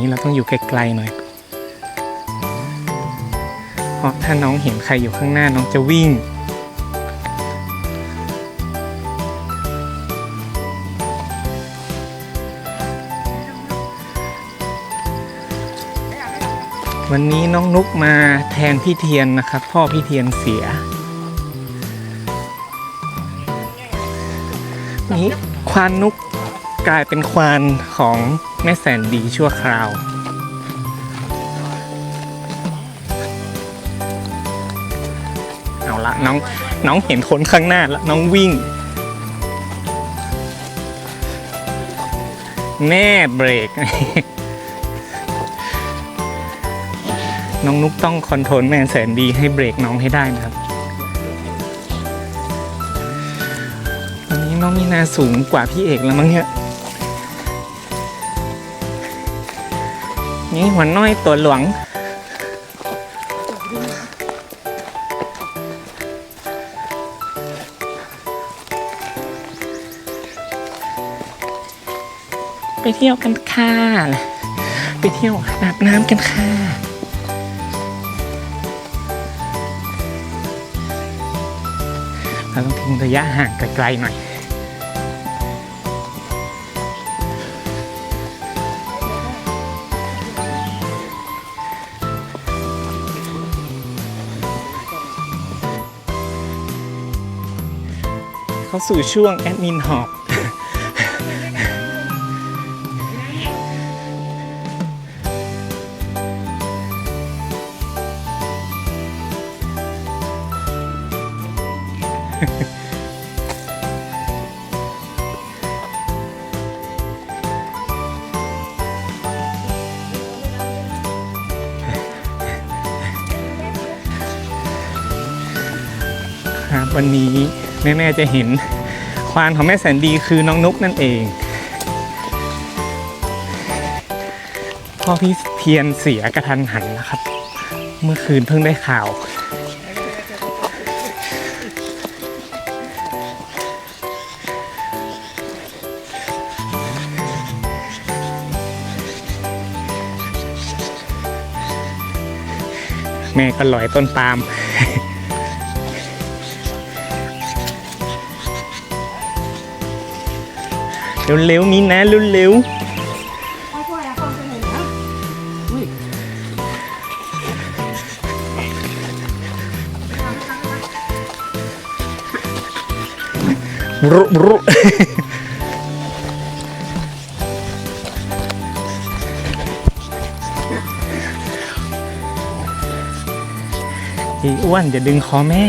นี้เราต้องอยู่ไกลๆหน่อยเพราะถ้าน้องเห็นใครอยู่ข้างหน้าน้องจะวิ่ง วันนี้น้องนุกมาแทนพี่เทียนนะครับ พ่อพี่เทียนเสียนี้ควานนุก กลายเป็นควานของแม่แสนดีชั่วคราว เอาละน้องน้องเห็นคนข้างหน้าแล้วน้องวิ่งแม่เบรก น้องนุกต้องคอนโทรลแม่แสนดีให้เบรกน้องให้ได้นะครับตอนนี้น้องมีนาสูงกว่าพี่เอกแล้วมั้งเนี่ย นี่หัวน้อยตัวหลวง ไปเที่ยวกันค่ะ ไปเที่ยวอาบน้ำกันค่ะเราต้องทิ้งระยะห่างไกลๆหน่อย เข้าสู่ช่วงแอดมินหอบ แม่ๆจะเห็นควานของแม่แสนดีคือน้องนุกนั่นเอง พ่อพี่เพียนเสียกระทันหันนะครับ เมื่อคืนเพิ่งได้ข่าว แม่ก็ลอยต้นปาล์ม เร็วๆมีนะเร็วค่อยๆอะฟังไปเลยนะๆรุรุ อีอ้วนอย่าดึงคอแม่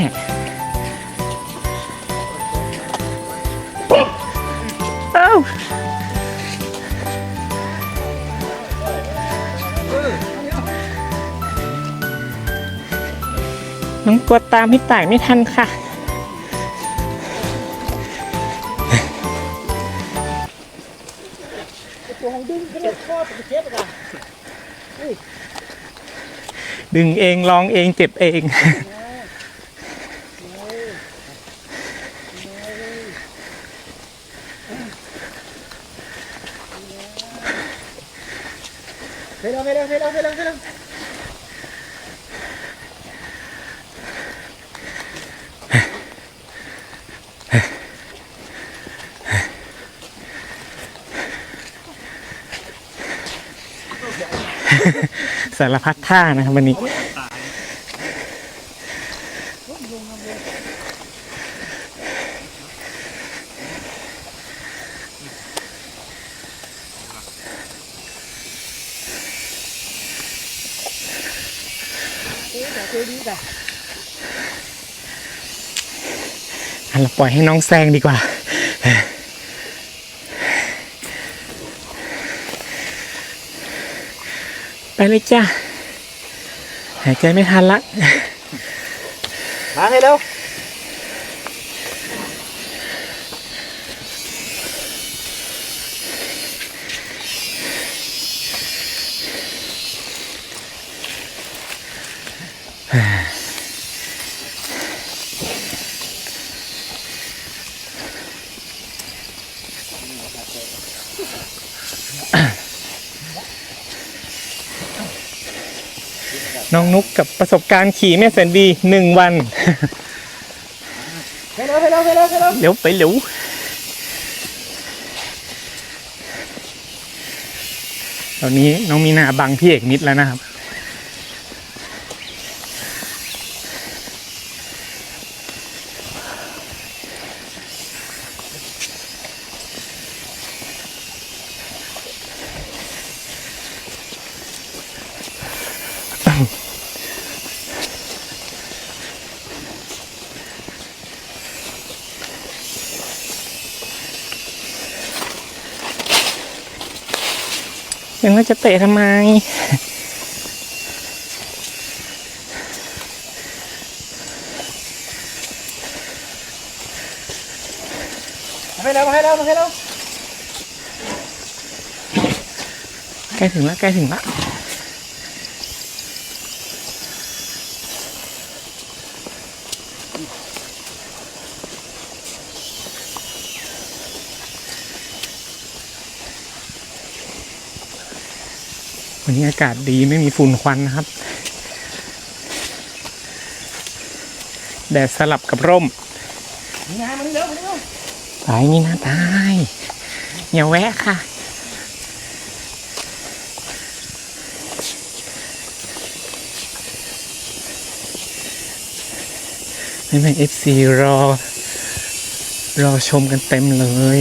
ลัวตามพี่ต่ายไม่ทันค่ะ ดึงเองลองเองเจ็บเอง เฮ้ยเราเฮ้ยเราเฮ้ยเราเฮ้ยเราเฮ้ยเรา สารพัดท่านะครับวันนี้เฮ้ยแต่เฮ้ยดีแต่อะเราปล่อยให้น้องแซงดีกว่า ไป เลยจ้าหายใจไม่ทันละมาให้เร็ว น้องนุกกับประสบการณ์ขี่แม่แสนดีหนึ่งวัน เฮ้ยเร็วเฮ้ยเร็วเฮ้ยเร็วเฮ้ยเร็วเร็วไปเร็วตอนนี้น้องมีนาบังพี่เอกมิดแล้วนะครับ ยังว่าจะเตะทำไมเฮ้ยเร็วเฮ้ยเร็วเฮ้ยเร็วใกล้ถึงแล้วใกล้ถึงแล้ว วันนี้อากาศดีไม่มีฝุ่นควันนะครับ แดดสลับกับร่มมีนามานี่เร็วมานี่เร็วไปนี่นะตายอย่าแวะค่ะนี่แม่เอฟซีรอ รอชมกันเต็มเลย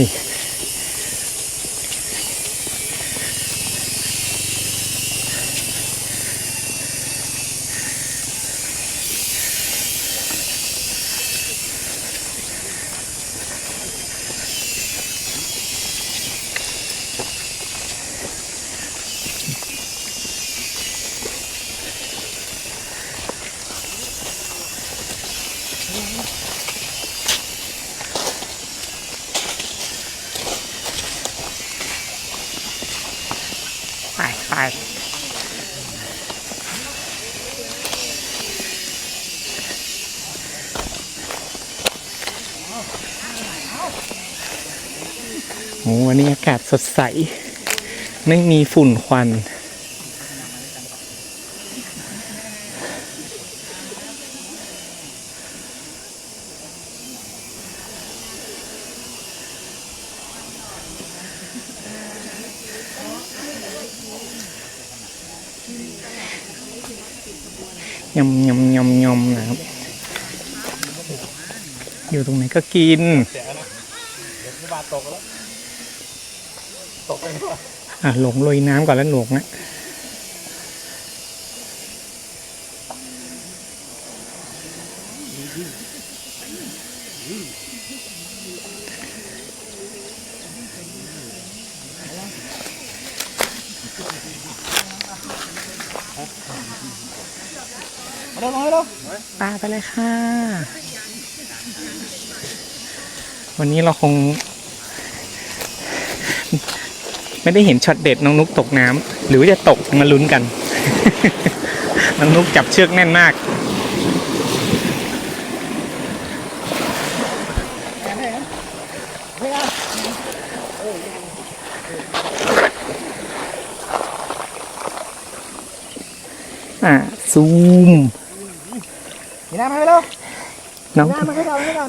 ไปไปโอ้วันนี้อากาศสดใส ไม่มีฝุ่นควัน ยำยำยำยำนะครับ อยู่ตรงไหนก็กินมีบาดตกแล้วตกไปแล้วอะหลงลุยน้ำก่อนแล้วหลงนะมาเร็วมาเร็วปลาไปเลยค่ะ วันนี้เราคง ไม่ได้เห็นช็อตเด็ดน้องนุกตกน้ำหรือว่าจะตกมาลุ้นกัน น้องนุกจับเชือกแน่นมากเฮ้ยอะอะซูมมีนามาเร็วน้องมี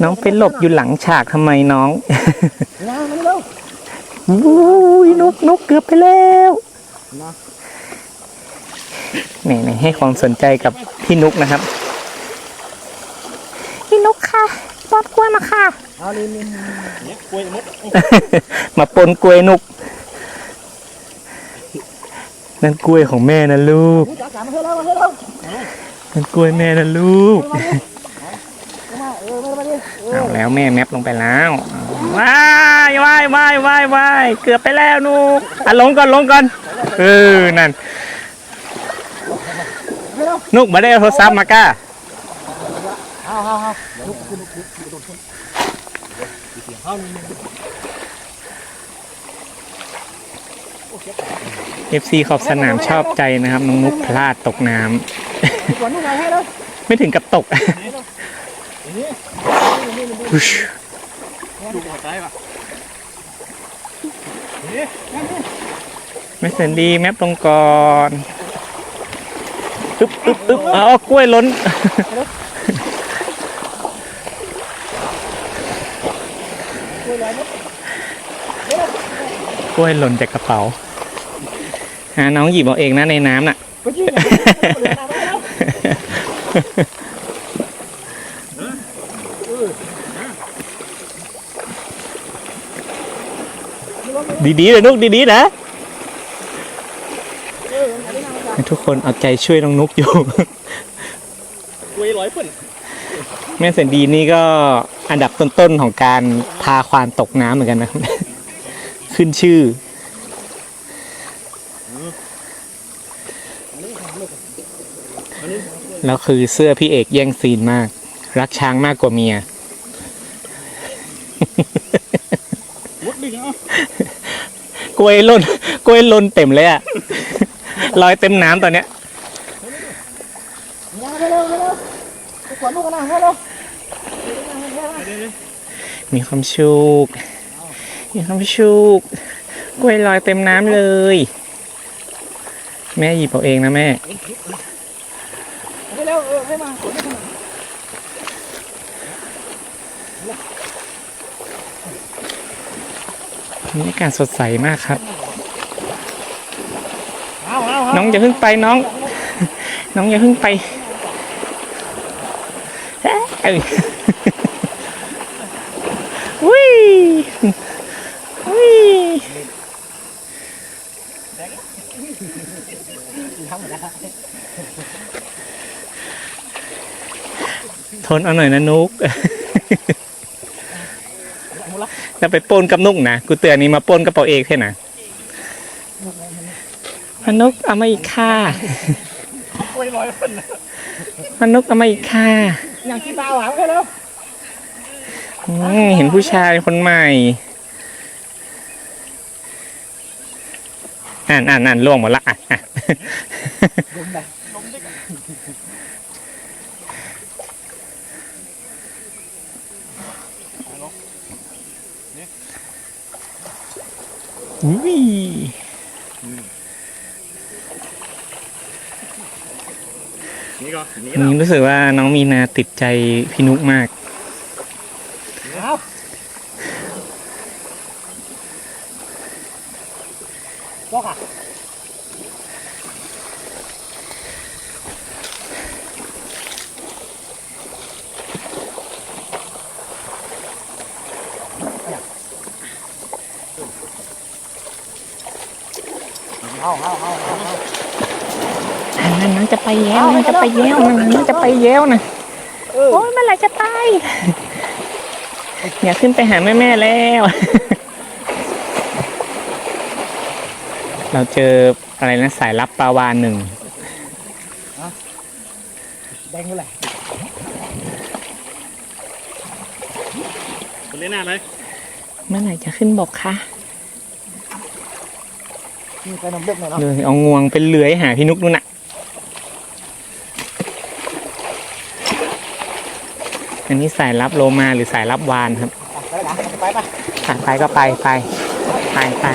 นามาให้เราให้เราน้องไปหลบอยู่หลังฉากทำไมน้องมีนามาเร็วอุ้ยนุกนุกเกือบไปแล้วนะไหนไหนให้ความสนใจกับพี่นุกนะครับ พี่นุกค่ะปอบกล้วยมาค่ะเอาลินลินเนี่ยกล้วยมดมาปนกล้วยนุกนั่นกล้วยของแม่นะลูกนี่จ๋าจ๋ามาเร็วมาเร็วนั่นกล้วยแม่นะลูกมาดิมา เอาแล้วแม่แมปลงไปแล้วว้ายว้ายว้ายว้ายว้ายเกือบไปแล้วนุกอะลงก่อนลงก่อนเออนั่นนุกมาได้โทรศัพท์มาก้าเอาเอาเอาลุกลุกลุกลุกโดนชนเอานี่เอฟซีขอบสนามชอบใจนะครับ น้องนุกพลาดตกน้ำไม่ถึงกับตก ดูหัวใจปะไม่เสร็จดีแมปลงก่อนเอึ๊บอึ๊บอึ๊บเอากล้วยล้นกล้วยหล่นจากกระเป๋าน้องหยิบเอาเองนะในน้ำน่ะ ก็จริงเหลือน้ำไว้แล้ว ดีๆเลยนุกดีๆนะให้ทุกคนเอาใจช่วยน้องนุกอยู่กล้วยร้อยเปิ่นแม่แสนดีนี่ก็อันดับต้นๆของการพาควานตกน้ำเหมือนกันนะครับ ขึ้นชื่อ แล้วคือเสื้อพี่เอกแย่งซีนมาก รักช้างมากกว่าเมีย มุดดิเนาะ ก ล้วยล่นกล้วยล่นเต็มเลยอะลอยเต็มน้ำตอนเนี้ยมีความชุกมีความชุกกล้วยลอยเต็มน้ำเลย แม่หยิบเอาเองนะแม่เร็วเออให้มาขวานลูกกัน บรรยากาศสดใสมากครับเอาเอาเอาน้องอย่าเพิ่งไปน้อง น้องอย่าเพิ่งไปเอ้ยวิวิทนเอาหน่อยนะนุก จะไปปนกับนุกนะกูเตือนนี้มาปนกับเป๋าเอกแค่นะพนุกเอามาอีกค่ะกล้วยร้อยเปิ่นพนุกเอามาอีกค่ะอย่างที่ตาหวานกันแล้วอืมเห็นผู้ชายคนใหม่อ่านอ่านอ่านล่วงหมดละอะ อะลมเลยลมดิอุ้ยนี่ก็นี่วันนี้รู้สึกว่าน้องมีนาติดใจพี่นุกมาก เอาบอกอะเอาเอาเอาเอา อ่าน้องจะไป แย้วน้องจะไปแย้วนะน้องจะไปแย้วนะเออโอ้ยเมื่อไหร่จะไปอยากขึ้นไปหาแม่แม่ๆแล้ว เราเจออะไรนะสายลับปลาวานหนึ่งแดงอยู่แหละคนเล่นหน้าไหมเมื่อไหร่จะขึ้นบกคะนี่ไปนมเด็กหน่อยเนาะเลยเอางวงเป็นเลื้อยหาพี่นุกนู่นน่ะ อันนี้สายลับโลมาหรือสายลับวานครับไปไปไปอะไปก็ไปไปไปไป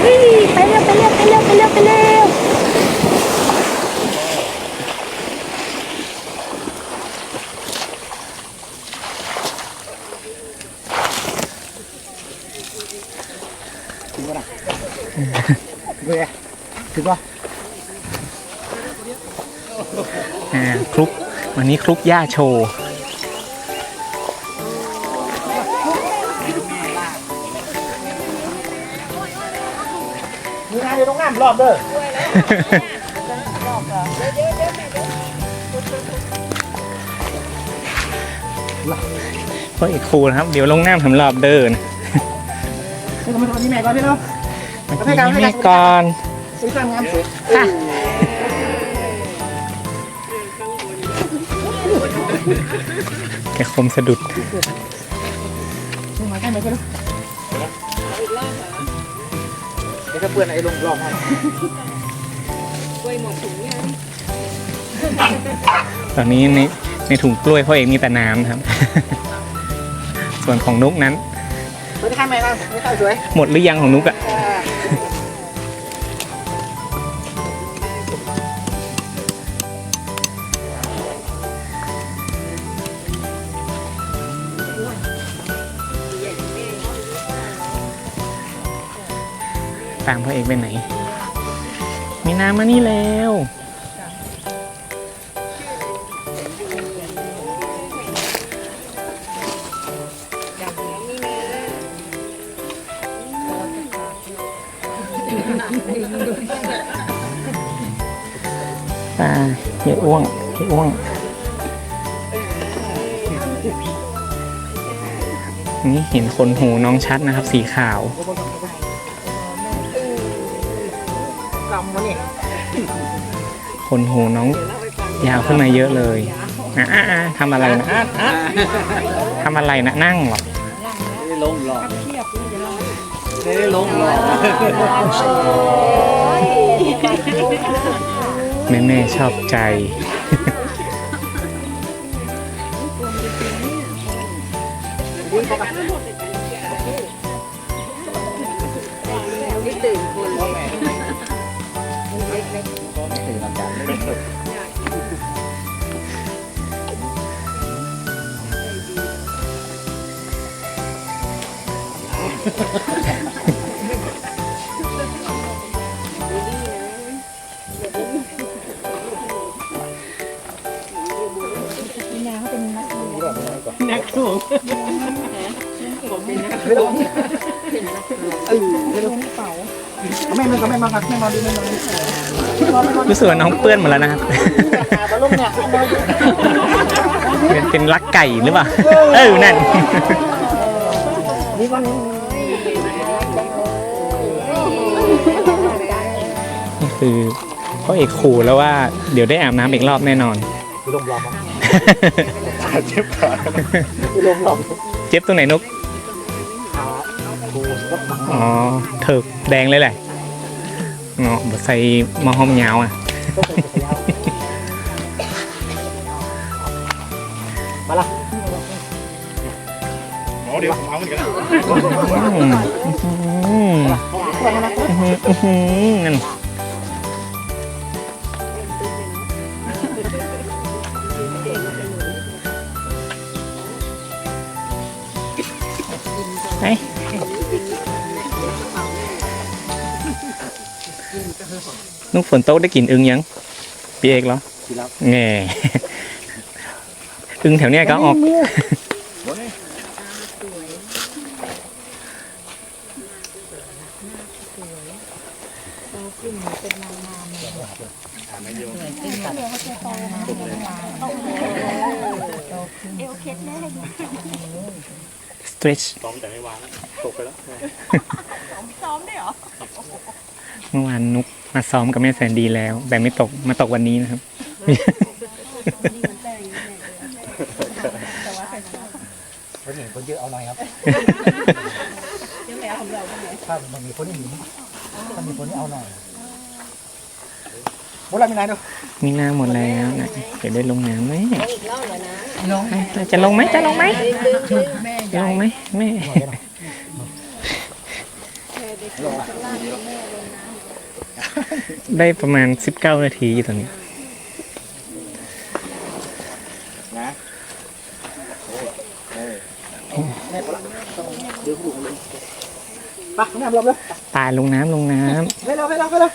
เฮ้ยไปเร็วไปเร็วไปเร็วไปเร็วไปเร็วถึงป่ะถึงเลยถึงป่ะ อ่าคลุก วันนี้คลุกย่าโชว์มีงานอยู่ตรงน้ำรอบเด้อพ่อเอกครูนะครับ เดี๋ยวลงน้ำทำรอบเดินนี่ก็มาทำที่แม่ก่อนพี่เนาะมาที่แม่ก่อนซื้อข้างงามเสร็จ แกคมสะดุดนี่มาใกล้ไหมพี่เนาะเดี๋ยวจะเปื้อนไอ้ลงรอบให้ตอนนี้ในในถุงกล้วยพ่อเอกมีแต่น้ำครับ ส่วนของนุกนั้นไปที่ข้างไหมบ้างไม่ค่อยสวย หมดหรือยังของนุกอะ ตามพ่อเอกไปไหน มีน้ำมานี่แล้ว ตาเฮียอ้วงเฮียอ้วง นี่เห็นขนหูน้องชัดนะครับ สีขาว ขนหูน้องยาวขึ้นมาเยอะเลยอะอะอะทำอะไรนะทำอะไรนะนั่งเหรอไม่ได้ลงหรอกไม่ได้ลงหรอกแม่แม่ๆชอบใจ รู้สึกว่าน้องเปื้อนหมดแล้วนะครับมาลงเนี่ยเป็นเป็นรักไก่หรือเปล่า เออ นั่นนี่มันนี่คือพ่อเอกขู่แล้วว่าเดี๋ยวได้อาบน้ำอีกรอบแน่นอนลงหลอกขาเจ็บขาลงหลอกเจ็บตรงไหนนุกขาถูกบังอ๋อเถิกแดงเลยแหละ เนาะบใส่ห นุกฝนตกได้กลิ่นอึงยังพี่เอกเหรอทีแล้วแง่อึงแถวเนี้ยก็ออก stretch ซ้อมแต่ไม่วางตกไปแล้วเมื่อวานนุก มาซ้อมกับแม่แสนดีแล้ว แต่ไม่ตกมาตกวันนี้นะครับ คนหนึ่งคนเยอะเอาหน่อยครับถ้ามันมีคนที่หนีถ้ามีคนที่เอาหน่อยโบราณมีไหนดูมีหน้าหมดแล้วนะเดี๋ยวได้ลงน้ำไหมจะลงไหมจะลงไหมจะลงไหมแม่ ได้ประมาณ19นาทีอยู่ตอนนี้ นะเดี๋ยวผูกเลยไปแม่ลงเลยตายลงน้ำลงน้ไปเร็วไปเร็วไปเร็ว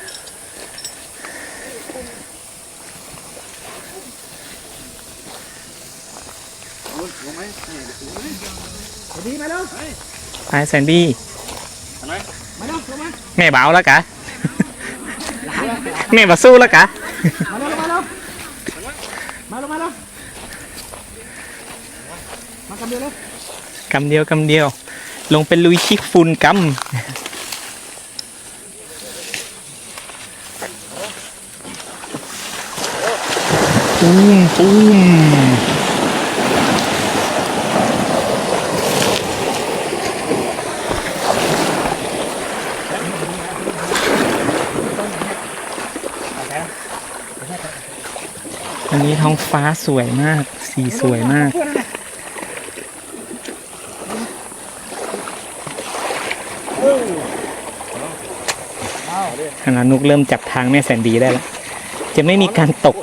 ดีมาเร็วำตายแซนดี้มาเร็วลงมาแม่เบาแล้วกะ แม่มาสู้แล้วกะมาเร็วมาเร็วมาเร็วมาเร็วมากำเดียวเลยกำเดียวกำเดียว ลงเป็นลุยชิกฟุนกำปุ้ม อันนี้ท้องฟ้าสวยมาก สีสวยมากขณะนุกเริ่มจับทางแม่แสนดีได้แล้ว จะไม่มีการตก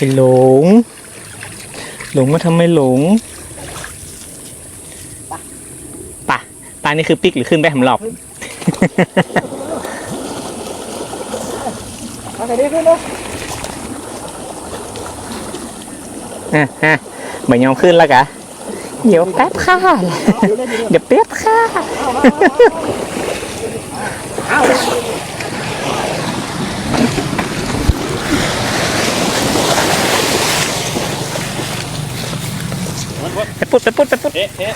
ไอ้หลง หลงมาทำไมหลงปะปลานี่คือปิกหรือขึ้นไปหำหลอบมาใส่ดิขึ้นเลยอะฮะเหมือนยอมขึ้นแล้วกะเดี๋ยวแป๊บค่ะ เดี๋ยวแป๊บค่ะไป ปุ๊ดไปปุ๊ดไปปุ๊ดเอ๊ะเอ๊ะ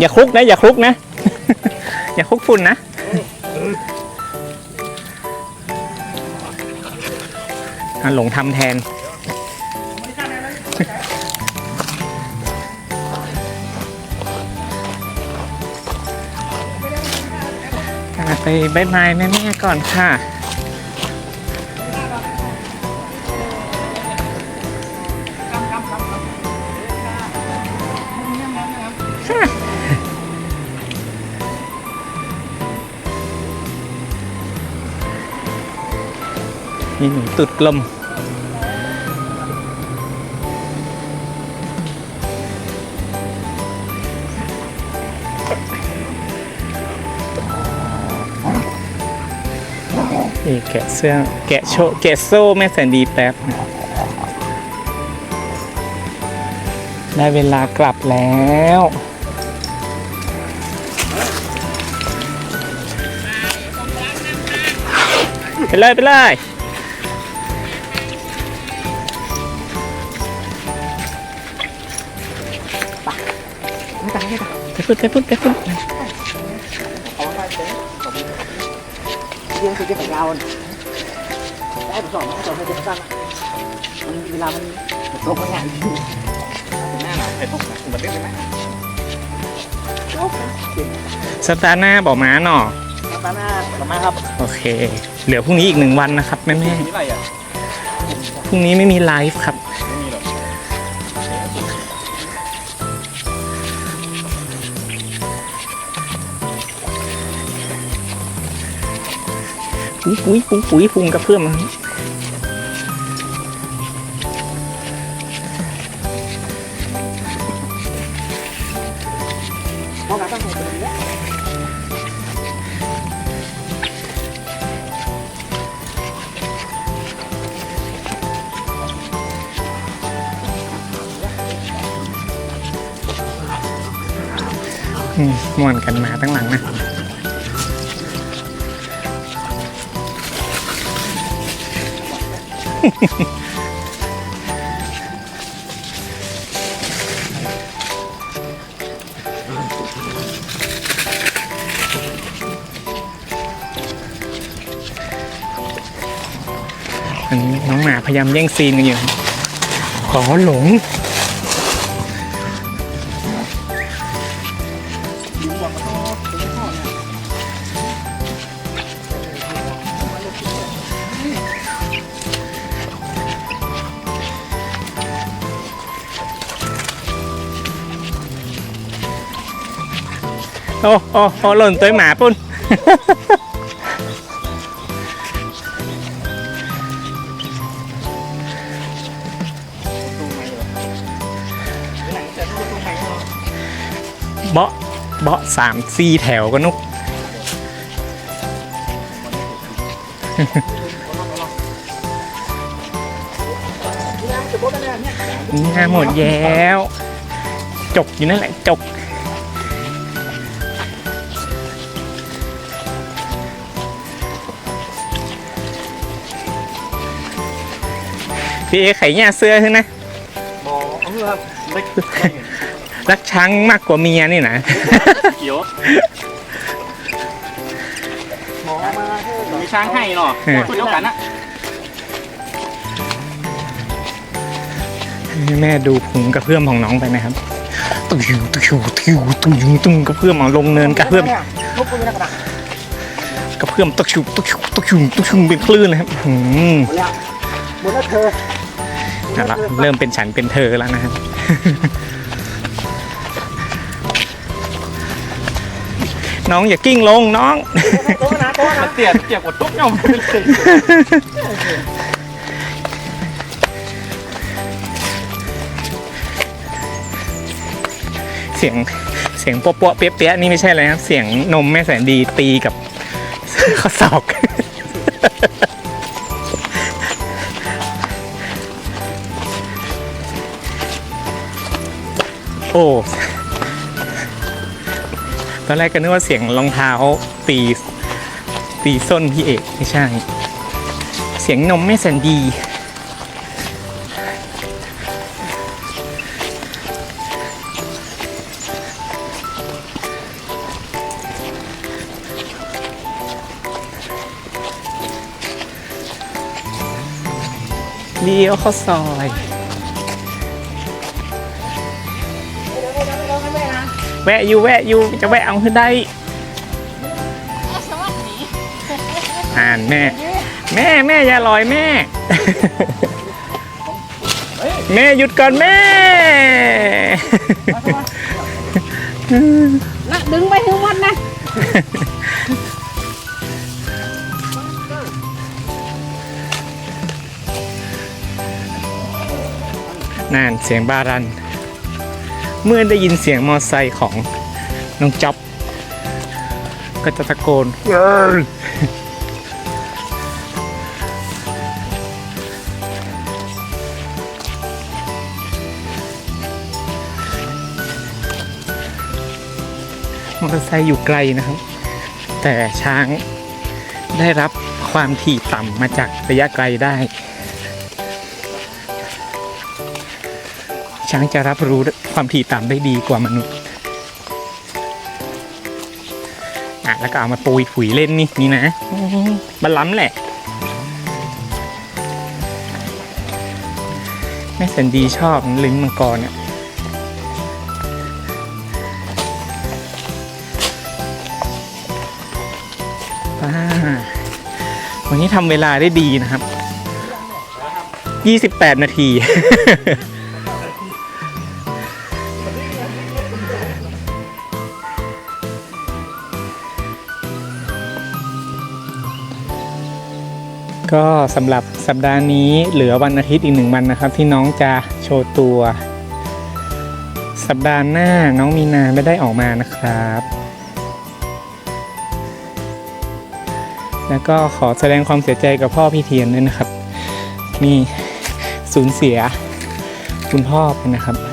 อย่าคลุกนะ อย่าคลุกนะ อย่าคลุกฝุ่นนะอะหลงทำแทนอะไปบายบายแม่ ๆ ก่อนค่ะ มีหนูตุดกลม นี่แกะเสื้อแกะโชแกะโซ่แม่แสนดีแป๊บได้เวลากลับแล้วไปเลยไปเลย พุ่นไปพุ่นไปพุ่นเอาไปเต็มเยี่ยงคือเก็บยาวได้ไปสองสองให้เก็บสั้นมันเวลามันตกมันใหญ่หน้าหนาวไปตกนะคุณบันทึกได้ไหมสตาร์หน้าบอกม้าหน่อตาร์หน้าต่อมาครับ โอเค เหลือพรุ่งนี้อีกหนึ่งวันนะครับแม่แม่พรุ่งนี้ไม่มีไลฟ์ครับ ปุ๋ยปุ๋ยปุ๋ยปุ๋ยพุงกระเพื่อมม่วนกันมาตั้ง น้องหมาพยายามแย่งซีนกันอยู่ ขอหลง โอ้โอ้โอ้หล่นตัวหมาปุ่นเบาะเบาะสามสี่แถวก็นุกจะบอกกันเลยเนี่ยงานหมดแล้ว จกอยู่นั่นแหละ จก พี่เอไข่เนี่ยเสื้อใช่ไหมมองเอาเถอะครับเล็กรักช้างมากกว่าเมียนี่นะ เขียวมองมาให้มีช้างให้เนาะเออพูดเดียวกันนะให้แม่ดูพุงกระเพื่อมของน้องไปนะครับตุ้ยตุ้ยตุ้ยตุ้ยตุ้ยกระเพื่อมเอาลงเนินกระเพื่อมทุบไปนะกระดาษกระเพื่อมตะชุบตะชุบตะชุบตะชุบเป็นคลื่นนะครับอืมหมดแล้วหมดแล้วเธอ เอาละเริ่มเป็นฉันเป็นเธอแล้วนะครับน้องอย่ากิ้งลงน้อง โต๊ะนะโต๊ะนะมันเตี้ยเจ็บกว่าตุ๊กยอมเป็นสิเสียงเสียงปัวปัวๆเปี๊ยะเปี๊ยะนี่ไม่ใช่อะไรนะครับ เสียงนมแม่แสนดีตีกับ ข้อศอก โอ้ตอนแรกก็นึกว่าเสียงรองเท้าตีตีส้นพี่เอกไม่ใช่ เสียงนมแม่แสนดีเลี้ยวข้าซอย แวะอยู่แวะอยู่จะแวะเอาให้ได้สวัสดีอ่านแม่ แม่แม่อย่าลอยแม่ แม่หยุดก่อนแม่นะดึงไปทั้งหมดนะนั่นเสียงบารัน เมื่อได้ยินเสียงมอไซค์ของน้องจ๊อบ ก็จะตะโกนเมอเตอร์ไซค์อยู่ไกลนะครับ แต่ช้างได้รับความถี่ต่ำมาจากระยะไกลได้ ช้างจะรับรู้ความถี่ต่ำได้ดีกว่ามนุษย์อะแล้วก็เอามาปุยผุยเล่นนี่นี่นะบัลลัมแหละแม่สันดีชอบลิ้นมังกรเนี่ยวันนี้ทำเวลาได้ดีนะครับ 28 นาที ก็สำหรับสัปดาห์นี้เหลือวันอาทิตย์อีกหนึ่งวันนะครับ ที่น้องจะโชว์ตัว สัปดาห์หน้าน้องมีนาไม่ได้ออกมานะครับ แล้วก็ขอแสดงความเสียใจกับพ่อพี่เทียนด้วยนะครับมีสูญเสียคุณพ่อไปนะครับ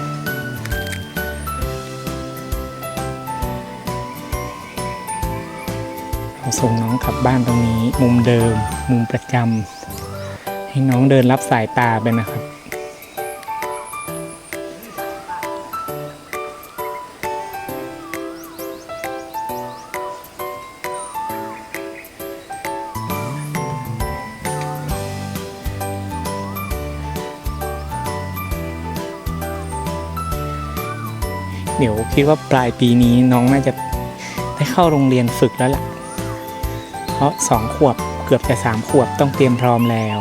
ส่งน้องกลับบ้านตรงนี้ มุมเดิม มุมประจำให้น้องเดินรับสายตาไปนะครับ เดี๋ยวคิดว่าปลายปีนี้น้องน่าจะได้เข้าโรงเรียนฝึกแล้วล่ะ เพราะสองขวบเกือบจะสามขวบต้องเตรียมพร้อมแล้ว